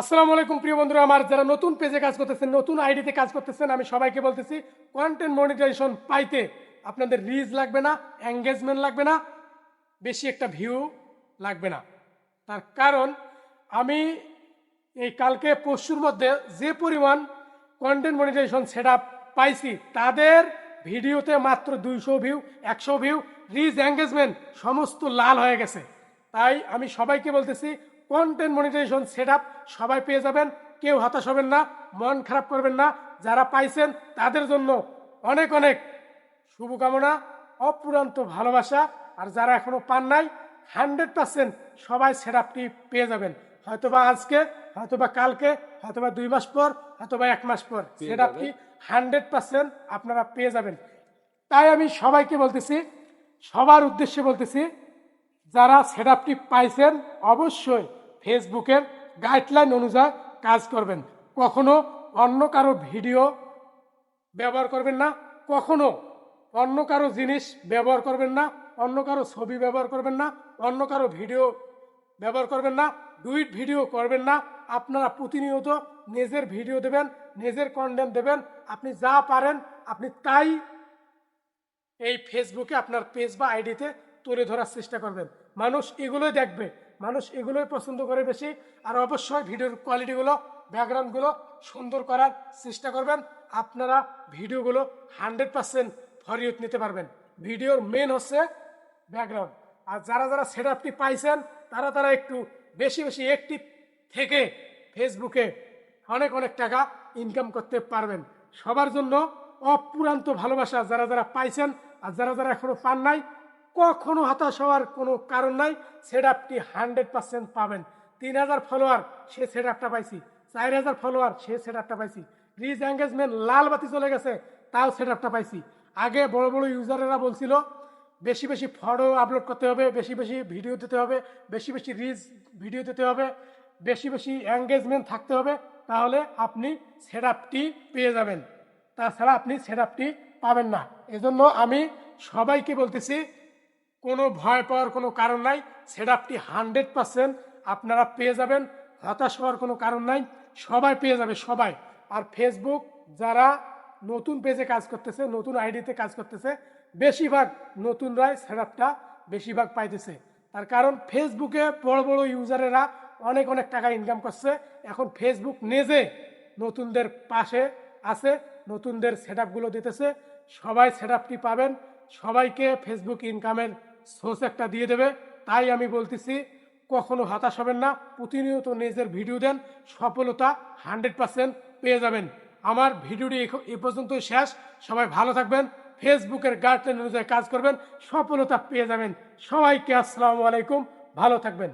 আসসালামু আলাইকুম, প্রিয় বন্ধুরা। আমার যারা নতুন পেজে কাজ করতেছেন, নতুন আইডিতে কাজ করতেছেন, আমি সবাইকে বলতেছি কন্টেন্ট মনিটাইজেশন পাইতে আপনাদের রিচ লাগবে না এঙ্গেজমেন্ট লাগবে না, বেশি একটা ভিউ লাগবে না। তার কারণ, আমি এই কালকে পরশুর মধ্যে যে পরিমাণ কন্টেন্ট মনিটাইজেশন সেট পাইছি, তাদের ভিডিওতে মাত্র দুইশো ভিউ একশো ভিউ রিচ এঙ্গেজমেন্ট সমস্ত লাল হয়ে গেছে। তাই আমি সবাইকে বলতেছি কন্টেন্ট মনিটাইজেশন সেট সবাই পেয়ে যাবেন। কেউ হতাশ হবেন না মন খারাপ করবেন না। যারা পাইছেন তাদের জন্য অনেক অনেক শুভকামনা অপুরান্ত ভালোবাসা। আর যারা এখনও পান নাই হান্ড্রেড পার্সেন্ট সবাই সেট পেয়ে যাবেন। হয়তোবা আজকে হয়তোবা কালকে হয়তোবা দুই মাস পর হয়তোবা এক মাস পর সেট আপটি হান্ড্রেড পার্সেন্ট আপনারা পেয়ে যাবেন। তাই আমি সবাইকে বলতেছি সবার উদ্দেশ্যে বলতেছি যারা সেট আপটি পাইছেন, অবশ্যই ফেসবুকের গাইডলাইন অনুযায়ী কাজ করবেন। কখনো অন্য কারও ভিডিও ব্যবহার করবেন না, কখনো অন্য কারও জিনিস ব্যবহার করবেন না, অন্য কারও ছবি ব্যবহার করবেন না, অন্য কারও ভিডিও ব্যবহার করবেন না ডুইট ভিডিও করবেন না, আপনারা প্রতিনিয়ত নিজের ভিডিও দেবেন, নিজের কন্টেন্ট দেবেন, আপনি যা পারেন, আপনি তাই এই ফেসবুকে আপনার পেজ বা আইডিতে তুলে ধরার চেষ্টা করবেন। মানুষ এগুলোই দেখবে। মানুষ এগুলোই পছন্দ করে বেশি। আর অবশ্যই ভিডিওর কোয়ালিটিগুলো, ব্যাকগ্রাউন্ডগুলো সুন্দর করার চেষ্টা করবেন। আপনারা ভিডিওগুলো হান্ড্রেড পার্সেন্ট ফরিয়ত নিতে পারবেন। ভিডিওর মেন হচ্ছে ব্যাকগ্রাউন্ড। আর যারা যারা সেট আপটি পাইছেন, তারা তারা একটু বেশি বেশি অ্যাক্টিভ থেকে ফেসবুকে অনেক অনেক টাকা ইনকাম করতে পারবেন। সবার জন্য অপুরান্ত ভালোবাসা যারা যারা পাইছেন আর যারা যারা এখনও পান নাই কখনো হতাশ হওয়ার কোনো কারণ নাই। সেট আপটি হান্ড্রেড পার্সেন্ট পাবেন। তিন হাজার ফলোয়ার সে সেট আপটা পাইছি। চার হাজার ফলোয়ার সে সেট আপটা পাইছি। রিচ এঙ্গেজমেন্ট লাল বাতি চলে গেছে, তাও সেট আপটা পাইছি। আগে বড় বড় ইউজারেরা বলছিল, বেশি বেশি ফটো আপলোড করতে হবে, বেশি বেশি ভিডিও দিতে হবে, বেশি বেশি রিচ ভিডিও দিতে হবে, বেশি বেশি এঙ্গেজমেন্ট থাকতে হবে, তাহলে আপনি সেট আপটি পেয়ে যাবেন। তাছাড়া আপনি সেট আপটি পাবেন না। এজন্য আমি সবাইকে বলতেছি কোনো ভয় পাওয়ার কোনো কারণ নাই। সেট আপটি হান্ড্রেড পার্সেন্ট আপনারা পেয়ে যাবেন। হতাশ হওয়ার কোনো কারণ নাই। সবাই পেয়ে যাবে, সবাই। আর ফেসবুক যারা নতুন পেজে কাজ করতেছে, নতুন আইডিতে কাজ করতেছে, বেশিরভাগ নতুনরাই সেট আপটা বেশিরভাগ পাইতেছে। তার কারণ ফেসবুকে বড় বড় ইউজারেরা অনেক অনেক টাকা ইনকাম করছে। এখন ফেসবুক নিজে নতুনদের পাশে আছে, নতুনদের সেট দিতেছে। সবাই সেট পাবেন। সবাইকে ফেসবুক ইনকামের সোর্স একটা দিয়ে দেবে। তাই আমি বলতেছি, কখনো হতাশ হবেন না। প্রতিনিয়ত নিজের ভিডিও দেন, সফলতা হান্ড্রেড পার্সেন্ট পেয়ে যাবেন। আমার ভিডিওটি এ পর্যন্তই শেষ। সবাই ভালো থাকবেন। ফেসবুকের গার্ডেন অনুযায়ী কাজ করবেন। সফলতা পেয়ে যাবেন। সবাইকে আসসালামু আলাইকুম। ভালো থাকবেন।